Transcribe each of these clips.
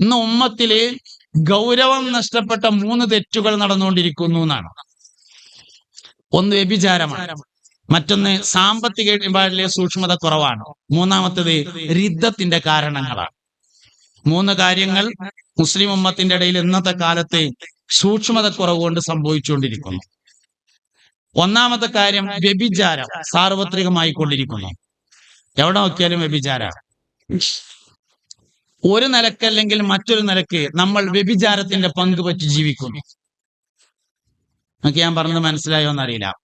ഇന്ന് ഉമ്മത്തിൽ ഗൗരവം നഷ്ടപ്പെട്ട മൂന്ന് തെറ്റുകൾ നടന്നുകൊണ്ടിരിക്കുന്നു എന്നാണ്. ഒന്ന് വ്യഭിചാരമാണ്. മറ്റൊന്ന് സാമ്പത്തിക ഇടപാടിലെ സൂക്ഷ്മത കുറവാണ്. മൂന്നാമത്തത് രിദ്ധത്തിന്റെ കാരണങ്ങളാണ്. മൂന്ന് കാര്യങ്ങൾ മുസ്ലിം ഉമ്മത്തിന്റെ ഇടയിൽ ഇന്നത്തെ കാലത്ത് സൂക്ഷ്മത കുറവ് കൊണ്ട് സംഭവിച്ചുകൊണ്ടിരിക്കുന്നു. ഒന്നാമത്തെ കാര്യം വ്യഭിചാരം സാർവത്രികമായി കൊണ്ടിരിക്കുന്നു എവിടെ നോക്കിയാലും വ്യഭിചാരാണ്. ഒരു നിലക്കല്ലെങ്കിൽ മറ്റൊരു നിലയ്ക്ക് നമ്മൾ വ്യഭിചാരത്തിന്റെ പങ്ക് പറ്റി ജീവിക്കുന്നു. നമുക്ക് ഞാൻ പറഞ്ഞത് മനസ്സിലായോ എന്നറിയില്ല.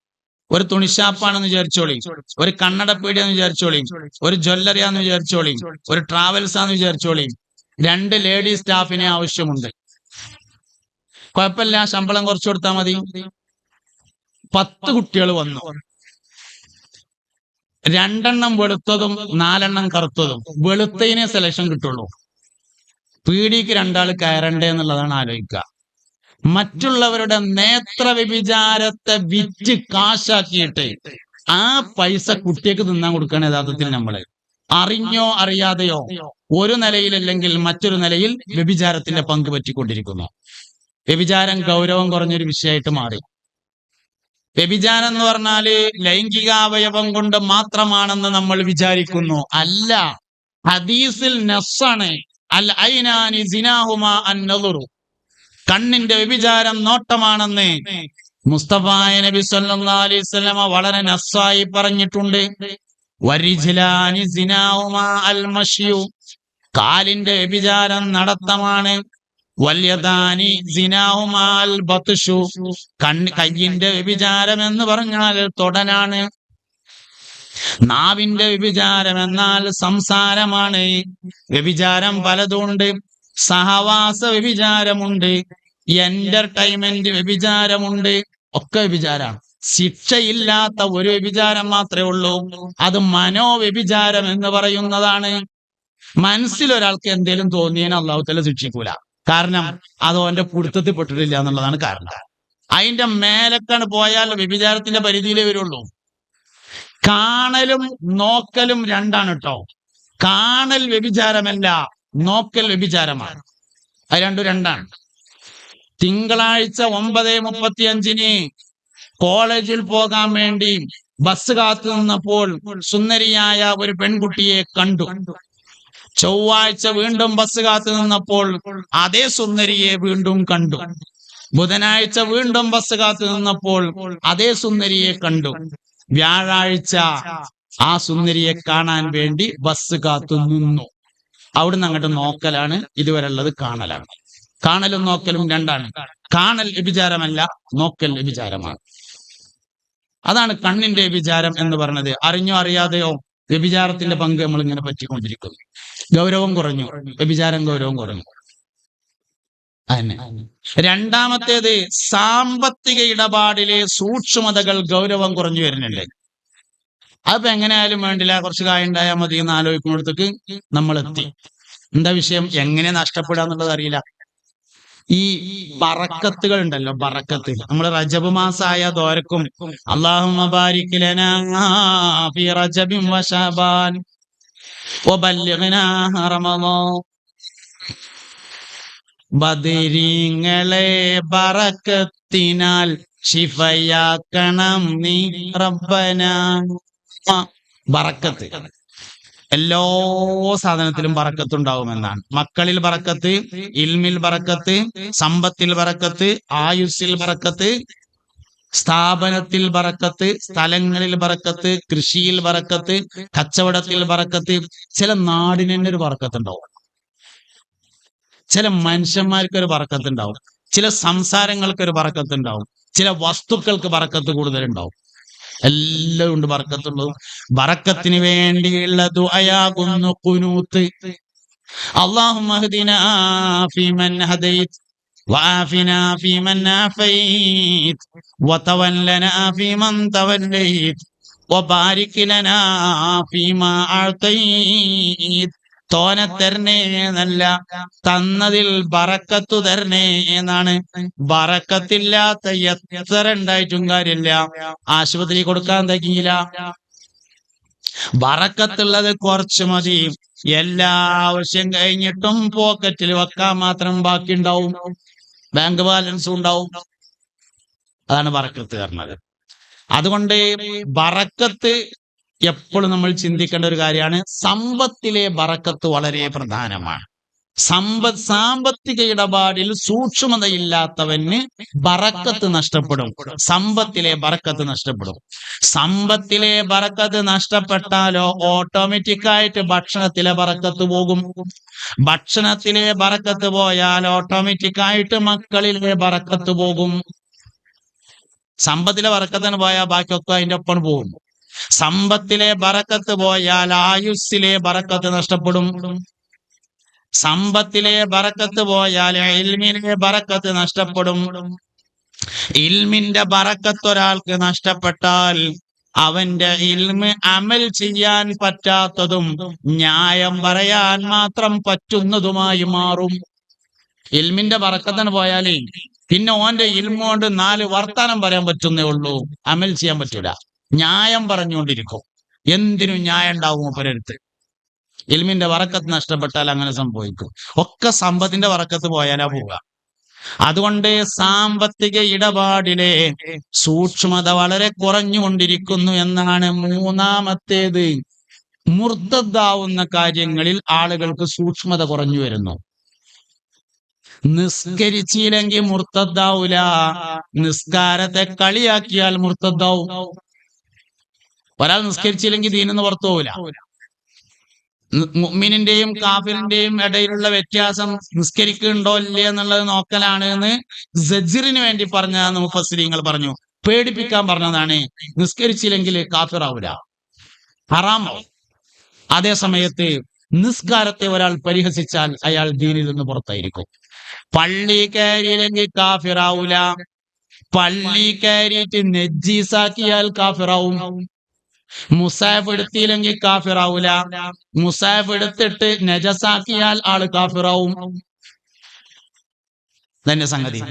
ഒരു തുണിഷാപ്പാണെന്ന് വിചാരിച്ചോളി ഒരു കണ്ണടപ്പീടിയാന്ന് വിചാരിച്ചോളി ഒരു ജ്വല്ലറിയാന്ന് വിചാരിച്ചോളി ഒരു ട്രാവൽസ് ആന്ന് വിചാരിച്ചോളി രണ്ട് ലേഡി സ്റ്റാഫിനെ ആവശ്യമുണ്ട്. കുഴപ്പമില്ല ശമ്പളം കുറച്ചു കൊടുത്താൽ മതി. പത്ത് കുട്ടികൾ വന്നു. രണ്ടെണ്ണം വെളുത്തതും നാലെണ്ണം കറുത്തതും. വെളുത്തതിനെ സെലക്ഷൻ കിട്ടുള്ളൂ. പീടിക്ക് രണ്ടാൾ കയറണ്ടേ എന്നുള്ളതാണ് ആലോചിക്കുക. മറ്റുള്ളവരുടെ നേത്ര വ്യഭിചാരത്തെ വിറ്റ് കാശാക്കിയിട്ട് ആ പൈസ കുട്ടിക്ക് തിന്നാൻ കൊടുക്കുകയാണ് യഥാർത്ഥത്തിൽ നമ്മൾ. അറിഞ്ഞോ അറിയാതെയോ ഒരു നിലയിലല്ലെങ്കിൽ മറ്റൊരു നിലയിൽ വ്യഭിചാരത്തിന്റെ പങ്ക് പറ്റിക്കൊണ്ടിരിക്കുന്നു. വ്യഭിചാരം ഗൗരവം കുറഞ്ഞൊരു വിഷയമായിട്ട് മാറി. വ്യഭിചാരം എന്ന് പറഞ്ഞാൽ ലൈംഗികാവയവം കൊണ്ട് മാത്രമാണെന്ന് നമ്മൾ വിചാരിക്കുന്നു. അല്ല ഹദീസിൽ നസ്സാണ്. അൽ ഐനാനി സിനാഹുമ അന്നതുറു കണ്ണിന്റെ വ്യഭിചാരം നോട്ടമാണെന്ന് മുസ്തഫായ നബി സല്ലല്ലാഹു അലൈഹി വസല്ലമ വളരെ നസ്സായി പറഞ്ഞിട്ടുണ്ട്. വരിജിലാനി സിനാഹുമ അൽ മഷ്യു. കാലിന്റെ വ്യഭിചാരം നടത്തമാണ്. വല്യതാനി സിനാഹുമാൽ ബത്തുഷു കണ്ണ് കയ്യിന്റെ വ്യഭിചാരം എന്ന് പറഞ്ഞാൽ തൊടനാണ്. നാവിന്റെ വ്യഭിചാരം എന്നാൽ സംസാരമാണ്. വ്യഭിചാരം പലതുണ്ട്. സഹവാസ വ്യഭിചാരമുണ്ട്. എന്റർടൈൻമെന്റ് വ്യഭിചാരമുണ്ട്. ഒക്കെ വ്യഭിചാരാണ്. ശിക്ഷയില്ലാത്ത ഒരു വ്യഭിചാരം മാത്രമേ ഉള്ളൂ. അത് മനോവ്യഭിചാരം എന്ന് പറയുന്നതാണ്. മനസ്സിൽ ഒരാൾക്ക് എന്തേലും തോന്നിയാൽ അള്ളാഹുത്തല ശിക്ഷിക്കൂല. കാരണം അത് അവന്റെ പുടുത്തത്തിൽ പെട്ടിട്ടില്ല എന്നുള്ളതാണ് കാരണം. അതിന്റെ മേലക്കാണ് പോയാൽ വ്യഭിചാരത്തിന്റെ പരിധിയിലേ വരുള്ളൂ. കാണലും നോക്കലും രണ്ടാണ് കേട്ടോ കാണൽ വ്യഭിചാരമല്ല നോക്കൽ വ്യഭിചാരമാണ്. അത് രണ്ടും രണ്ടാണ്. തിങ്കളാഴ്ച ഒമ്പത് മുപ്പത്തി അഞ്ചിന് കോളേജിൽ പോകാൻ വേണ്ടി ബസ് കാത്തു നിന്നപ്പോൾ സുന്ദരിയായ ഒരു പെൺകുട്ടിയെ കണ്ടു. ചൊവ്വാഴ്ച വീണ്ടും ബസ് കാത്തു നിന്നപ്പോൾ അതേ സുന്ദരിയെ വീണ്ടും കണ്ടു. ബുധനാഴ്ച വീണ്ടും ബസ് കാത്തു നിന്നപ്പോൾ അതേ സുന്ദരിയെ കണ്ടു. വ്യാഴാഴ്ച ആ സുന്ദരിയെ കാണാൻ വേണ്ടി ബസ് കാത്തു നിന്നു. അവിടുന്ന് അങ്ങോട്ട് നോക്കലാണ് ഇതുവരെ ഉള്ളത് കാണലാണ് കാണലും നോക്കലും രണ്ടാണ്. കാണൽ വ്യഭിചാരമല്ല നോക്കൽ വ്യഭിചാരമാണ്. അതാണ് കണ്ണിന്റെ വിചാരം എന്ന് പറഞ്ഞത് അറിഞ്ഞോ അറിയാതെയോ വ്യഭിചാരത്തിന്റെ പങ്ക് നമ്മൾ ഇങ്ങനെ പറ്റിക്കൊണ്ടിരിക്കുന്നു. ഗൗരവം കുറഞ്ഞു. വ്യഭിചാരം ഗൗരവം കുറഞ്ഞു. അതന്നെ രണ്ടാമത്തേത് സാമ്പത്തിക ഇടപാടിലെ സൂക്ഷ്മതകൾ ഗൗരവം കുറഞ്ഞു വരുന്നുണ്ട്. അപ്പൊ എങ്ങനെയായാലും വേണ്ടില്ല കുറച്ച് കായുണ്ടായാൽ മതി എന്ന് ആലോചിക്കുന്നിടത്തേക്ക് നമ്മൾ എത്തി. എന്താ വിഷയം? എങ്ങനെ നഷ്ടപ്പെടാന്നുള്ളത് അറിയില്ല. ഈ ബറക്കത്തുകൾ ഉണ്ടല്ലോ ബറക്കത്ത്. നമ്മൾ റജബ് മാസായ ദോരക്കും അള്ളാഹുമ്മ ബദിരീങ്ങളെ ബറക്കത്തിനാൽ ശിഫയാക്കണം നീ റബ്ബന. ബറക്കത്ത്. എല്ലാ സാധനത്തിലും ബറക്കത്ത് ഉണ്ടാവുമെന്നാണ് മക്കളിൽ ബറക്കത്ത് ഇൽമിൽ ബറക്കത്ത് സമ്പത്തിൽ ബറക്കത്ത് ആയുസ്സിൽ ബറക്കത്ത് സ്ഥാപനത്തിൽ ബറക്കത്ത് സ്ഥലങ്ങളിൽ ബറക്കത്ത് കൃഷിയിൽ ബറക്കത്ത് കച്ചവടത്തിൽ ബറക്കത്ത് ചില നാടിന് തന്നെ ഒരു ചില മനുഷ്യന്മാർക്ക് ഒരു ബറക്കത്ത് ഉണ്ടാവും ചില സംസാരങ്ങൾക്ക് ഒരു ബറക്കത്ത് ഉണ്ടാവും ചില വസ്തുക്കൾക്ക് ബറക്കത്ത് കൂടുതലുണ്ടാവും എല്ലാം ഉണ്ട് ബറക്കത്തുള്ളതും ബറക്കത്തിന് വേണ്ടിയുള്ള ദുആയാകുന്നു കുനൂത്ത് اللهم اهدنا فيمن هديت وعافنا فيمن عافيت وتولنا فيمن توليت وبارك لنا فيما أعطيت തോനെ തരണേ എന്നല്ല തന്നതിൽ ബറക്കത്തു തരണേ എന്നാണ്. ബറക്കത്തില്ലാത്ത എത്ര ഉണ്ടായിട്ടും കാര്യമില്ല. ആശുപത്രി കൊടുക്കാൻ തയ്ക്കില്ല. ബറക്കത്തുള്ളത് കുറച്ച് മതി. എല്ലാ ആവശ്യം കഴിഞ്ഞിട്ടും പോക്കറ്റിൽ വെക്കാൻ മാത്രം ബാക്കി ഉണ്ടാവും ബാങ്ക് ബാലൻസ് ഉണ്ടാവും. അതാണ് ബറക്കത്ത് പറഞ്ഞത്. അതുകൊണ്ട് ബറക്കത്ത് എപ്പോഴും നമ്മൾ ചിന്തിക്കേണ്ട ഒരു കാര്യമാണ്. സമ്പത്തിലെ ബറക്കത്ത് വളരെ പ്രധാനമാണ്. സമ്പത് സാമ്പത്തിക ഇടപാടിൽ സൂക്ഷ്മതയില്ലാത്തവന് ബറക്കത്ത് നഷ്ടപ്പെടും. സമ്പത്തിലെ ബറക്കത്ത് നഷ്ടപ്പെടും. സമ്പത്തിലെ ബറക്കത്ത് നഷ്ടപ്പെട്ടാലോ ഓട്ടോമാറ്റിക് ആയിട്ട് ഭക്ഷണത്തിലെ ബറക്കത്ത് പോകും. ഭക്ഷണത്തിലെ ബറക്കത്ത് പോയാൽ ഓട്ടോമാറ്റിക് ആയിട്ട് മക്കളിലെ ബറക്കത്ത് പോകും. സമ്പത്തിലെ ബറക്കത്തിന് പോയാൽ ബാക്കിയൊക്കെ അതിന്റെ ഒപ്പം പോകും. സമ്പത്തിലെ ബറക്കത്ത് പോയാൽ ആയുസ്സിലെ ബറക്കത്ത് നഷ്ടപ്പെടും. സമ്പത്തിലെ ബറക്കത്ത് പോയാൽ ഇൽമിലെ ബറക്കത്ത് നഷ്ടപ്പെടും. ഇൽമിന്റെ ബറക്കത്ത് ഒരാൾക്ക് നഷ്ടപ്പെട്ടാൽ അവന്റെ ഇൽമ് അമൽ ചെയ്യാൻ പറ്റാത്തതും ന്യായം പറയാൻ മാത്രം പറ്റുന്നതുമായി മാറും. ഇൽമിന്റെ ബറക്കത്തിന് പോയാലേ പിന്നെ ഓന്റെ ഇൽമോണ്ട് നാല് വർത്താനം പറയാൻ പറ്റുന്നേ ഉള്ളൂ. അമൽ ചെയ്യാൻ പറ്റൂല. ന്യായം പറഞ്ഞുകൊണ്ടിരിക്കും. എന്തിനും ന്യായം ഉണ്ടാവും ഒപ്പരടുത്ത് എൽമിന്റെ വറക്കത്ത് നഷ്ടപ്പെട്ടാൽ അങ്ങനെ സംഭവിക്കും. ഒക്കെ സമ്പത്തിന്റെ വറക്കത്ത് പോയാലാ പോവുക. അതുകൊണ്ട് സാമ്പത്തിക ഇടപാടിലെ സൂക്ഷ്മത വളരെ കുറഞ്ഞുകൊണ്ടിരിക്കുന്നു എന്നാണ് മൂന്നാമത്തേത്. മുർദ്ദാവുന്ന കാര്യങ്ങളിൽ ആളുകൾക്ക് സൂക്ഷ്മത കുറഞ്ഞു വരുന്നു. നിസ്കരിച്ചില്ലെങ്കിൽ മുർത്തദ്ദാവൂല. നിസ്കാരത്തെ കളിയാക്കിയാൽ മുർത്തദ്ദാവും. ഒരാൾ നിസ്കരിച്ചില്ലെങ്കിൽ ദീനെന്ന് പുറത്തു പോവില്ല മുഅ്മിനിന്റെയും കാഫിറിന്റെയും ഇടയിലുള്ള വ്യത്യാസം നിസ്കരിക്കുന്നുണ്ടോ ഇല്ലേ എന്നുള്ളത് നോക്കലാണ് എന്ന് സജിറിന് വേണ്ടി പറഞ്ഞ മുഫസ്ലിങ്ങൾ പറഞ്ഞു. പേടിപ്പിക്കാൻ പറഞ്ഞതാണ് നിസ്കരിച്ചില്ലെങ്കിൽ കാഫിറാവൂല. ഹറാമോ അതേ സമയത്ത് നിസ്കാരത്തെ ഒരാൾ പരിഹസിച്ചാൽ അയാൾ ദീനിൽ നിന്ന് പുറത്തായിരിക്കും. പള്ളി കയറിയില്ലെങ്കിൽ കാഫിറാവൂല. പള്ളി കയറിയിട്ട് നെജ്ജീസാക്കിയാൽ കാഫിറാവും. മുസാഫ് എടുത്തില്ലെങ്കിൽ കാഫിറാവൂല. മുസാഫ് എടുത്തിട്ട് നജസാക്കിയാൽ ആൾ കാഫിറാവും. തന്നെ സംഗതി.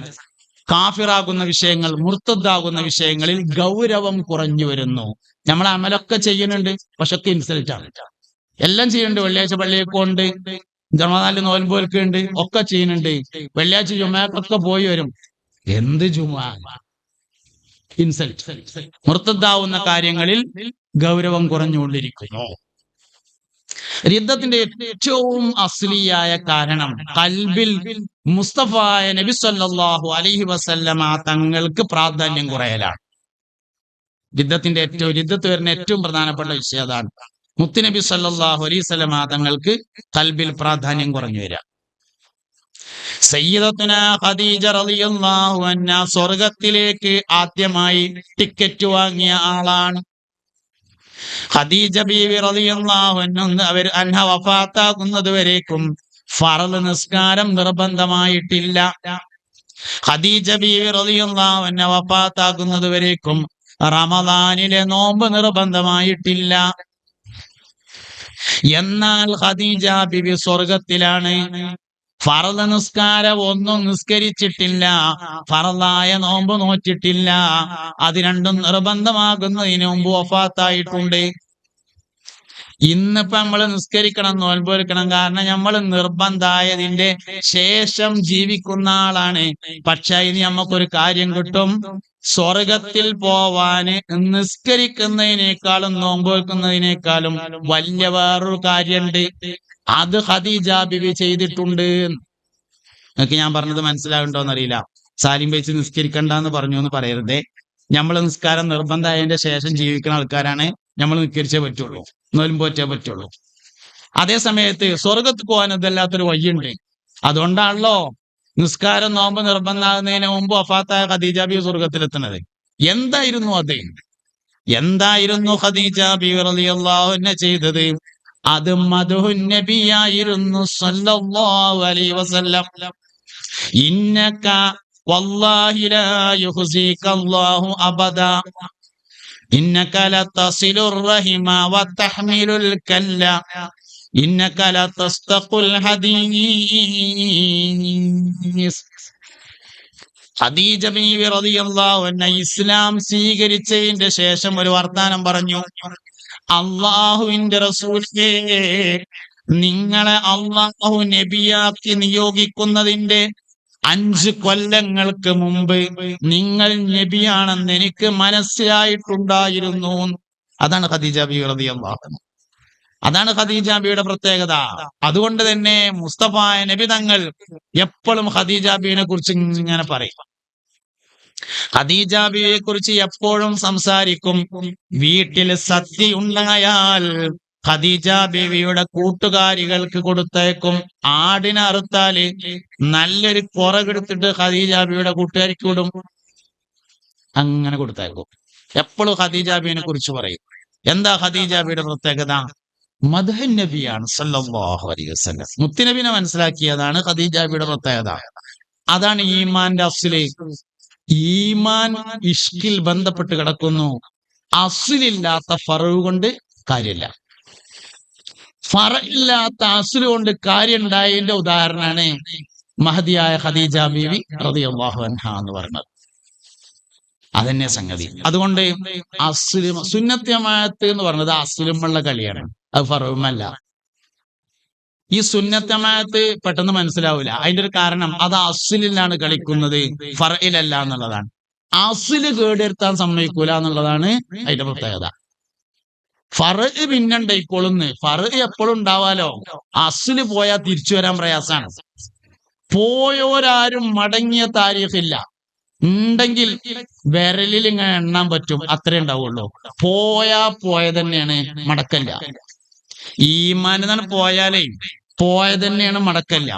കാഫിറാകുന്ന വിഷയങ്ങൾ മുർത്തദ്ദാകുന്ന വിഷയങ്ങളിൽ ഗൗരവം കുറഞ്ഞു വരുന്നു. നമ്മൾ അമലൊക്കെ ചെയ്യുന്നുണ്ട് പക്ഷെ ഒക്കെ ഇൻസൾട്ട് ആണ് എല്ലാം ചെയ്യുന്നുണ്ട് വെള്ളിയാഴ്ച പള്ളിയൊക്കെ ഉണ്ട് ജന്മനാല് നോൽമ്പോലൊക്കെ ഉണ്ട് ഒക്കെ ചെയ്യുന്നുണ്ട്. വെള്ളിയാഴ്ച ജുമാക്കൊക്കെ പോയി വരും. എന്ത് ജുമാ? ഇൻസൾട്ട്. മുർത്തദ്ദാവുന്ന കാര്യങ്ങളിൽ ഗൗരവം കുറഞ്ഞുകൊണ്ടിരിക്കുന്നു യുദ്ധത്തിന്റെ ഏറ്റവും അസ്ലിയായ കാരണം കൽബിൽ മുസ്തഫായ നബി സല്ലാഹു അലഹി വസല്ലമ തങ്ങൾക്ക് പ്രാധാന്യം കുറയലാണ്. യുദ്ധത്തിന്റെ ഏറ്റവും യുദ്ധത്ത് വരുന്ന ഏറ്റവും പ്രധാനപ്പെട്ട വിഷയം അതാണ്. മുത്തുനബി സല്ലാഹു അലൈഹി വസല്ലമ തങ്ങൾക്ക് കൽബിൽ പ്രാധാന്യം കുറഞ്ഞു വരാം സയ്യിദത്തിന് ഖദീജ റളിയല്ലാഹു അൻഹ സ്വർഗത്തിലേക്ക് ആദ്യമായി ടിക്കറ്റ് വാങ്ങിയ ആളാണ് ഖദീജ ബീവി റളിയല്ലാഹു അൻഹ അവർ അൻഹ വഫാത്താകുന്നത് വരേക്കും ഫറദ് നിസ്കാരം നിർബന്ധമായിട്ടില്ല. ഖദീജ ബീവി റളിയല്ലാഹു അൻഹ വഫാത്താകുന്നത് വരേക്കും റമദാനിലെ നോമ്പ് നിർബന്ധമായിട്ടില്ല. എന്നാൽ ഖദീജ ബിബി സ്വർഗത്തിലാണ് ഫറദ് നിസ്കാരം ഒന്നും നിസ്കരിച്ചിട്ടില്ല. ഫറദായ നോമ്പ് നോറ്റിട്ടില്ല. അത് രണ്ടും നിർബന്ധമാകുന്നതിന് മുമ്പ് വഫാത്തായിട്ടുണ്ട്. ഇന്നിപ്പോ നമ്മൾ നിസ്കരിക്കണം നോൽമ്പ് എടുക്കണം കാരണം നമ്മൾ നിർബന്ധമായതിന്റെ ശേഷം ജീവിക്കുന്ന ആളാണ്. പക്ഷെ ഇനി നമുക്കൊരു കാര്യം കിട്ടും. സ്വർഗത്തിൽ പോവാന് നിസ്കരിക്കുന്നതിനേക്കാളും നോമ്പ് വെക്കുന്നതിനേക്കാളും വലിയ വേറൊരു കാര്യമുണ്ട്. അത് ഖദീജ ബിവി ചെയ്തിട്ടുണ്ട്. നിങ്ങൾക്ക് ഞാൻ പറഞ്ഞത് മനസ്സിലാവുണ്ടോന്ന് എന്നറിയില്ല സാലിം വെച്ച് നിസ്കരിക്കണ്ട എന്ന് പറഞ്ഞു എന്ന് പറയരുതേ. നമ്മൾ നിസ്കാരം നിർബന്ധമായതിന്റെ ശേഷം ജീവിക്കുന്ന ആൾക്കാരാണ് നമ്മൾ നിസ്കരിച്ചേ പറ്റുള്ളൂ. നോലുമ്പോറ്റേ പറ്റുള്ളൂ. അതേ സമയത്ത് സ്വർഗത്ത് പോകാൻ ഇതല്ലാത്തൊരു വഴിയുണ്ട്. അതുകൊണ്ടാണല്ലോ നിസ്കാരം നോമ്പ് നിർബന്ധമാകുന്നതിന് മുമ്പ് വഫാത്തായ ഖദീജ ബി സ്വർഗത്തിലെത്തുന്നത് എന്തായിരുന്നു അത്? എന്തായിരുന്നു ഖദീജ ബി റളിയല്ലാഹു ചെയ്തത്? അത് മധുഹുൻ നബിയായിരുന്നു സല്ലല്ലാഹു അലൈഹി വസല്ലം. ഇന്നക അല്ലാഹു അബദ. ഇന്നക റഹിമ വതഹ്മിലുൽ കല്ല. ഇന്നക റളിയല്ലാഹു ഇസ്ലാം സ്വീകരിച്ചതിന്റെ ശേഷം ഒരു വർത്താനം പറഞ്ഞു. അള്ളാഹുവിന്റെ റസൂലേ നിങ്ങളെ അള്ളാഹു നബിയാക്കി നിയോഗിക്കുന്നതിന്റെ അഞ്ച് കൊല്ലങ്ങൾക്ക് മുമ്പ് നിങ്ങൾ നബിയാണെന്ന് എനിക്ക് മനസ്സിലായിട്ടുണ്ടായിരുന്നു. അതാണ് ഖദീജ ബി അൻഹ. അതാണ് ഖദീജ ബിയുടെ പ്രത്യേകത. അതുകൊണ്ട് തന്നെ മുസ്തഫ നബി തങ്ങൾ എപ്പോഴും ഖദീജ ബിയെ കുറിച്ച് ഇങ്ങനെ പറയും. ഖദീജ കുറിച്ച് എപ്പോഴും സംസാരിക്കും. വീട്ടിൽ സദ്യ ഉണ്ടായാൽ ഖദീജ ബീവിയുടെ കൂട്ടുകാരികൾക്ക് കൊടുത്തേക്കും. ആടിനെ അറുത്താൽ നല്ലൊരു കുറകെടുത്തിട്ട് ഖദീജ ബിയുടെ കൂട്ടുകാരിക്ക് വിടും. അങ്ങനെ കൊടുത്തേക്കും. എപ്പോഴും ഖദീജ ബീവിനെ കുറിച്ച് പറയും. എന്താ ഖദീജ ബിയുടെ പ്രത്യേകത? മധുഹൻ നബിയാണ് സല്ലല്ലാഹു അലൈഹി വസല്ലം. മുത്തുനബിനെ മനസ്സിലാക്കിയതാണ് ഖദീജ ബിയുടെ പ്രത്യേകത. അതാണ് ഈമാന്റെ അസ്ല് ഈമാൻ ഇഷ്കിൽ ബന്ധപ്പെട്ട് കിടക്കുന്നു. അസിലില്ലാത്ത ഫറവ് കൊണ്ട് കാര്യമില്ല. ഫറ ഇല്ലാത്ത അസ്ല് കൊണ്ട് കാര്യം ഉണ്ടായതിന്റെ ഉദാഹരണമാണ് മഹതിയായ ഖദീജ ബീവി റളിയല്ലാഹു അൻഹ എന്ന് പറയുന്നത്. അതന്നെ സംഗതി. അതുകൊണ്ട് അസുലും സുന്നത്യമായത്ത് എന്ന് പറയുന്നത് അസുലുമുള്ള കളിയാണ്. അത് ഫറവുമല്ല. ഈ സുന്നത്തമായത്ത് പെട്ടെന്ന് മനസ്സിലാവില്ല അതിന്റെ ഒരു കാരണം അത് അസിലിലാണ് കളിക്കുന്നത്. ഫറയിലല്ല എന്നുള്ളതാണ്. അസിൽ കേടെടുത്താൻ സമ്മതിക്കൂല എന്നുള്ളതാണ് അതിന്റെ പ്രത്യേകത. ഫറ പിന്നെ ഉണ്ടായിക്കോളുന്ന് ഫറ എപ്പോഴും ഉണ്ടാവാലോ? അസിൽ പോയാൽ തിരിച്ചു വരാൻ പ്രയാസാണ് പോയോരാരും മടങ്ങിയ താരീഖില്ല ഉണ്ടെങ്കിൽ വിരലിൽ ഇങ്ങനെ എണ്ണാൻ പറ്റും. അത്രേ ഉണ്ടാവുള്ളൂ. പോയാ പോയ തന്നെയാണ് മടക്കല്ല. ഈ എന്നാണ് പോയാലേ പോയ തന്നെയാണ് മടക്കല്ല.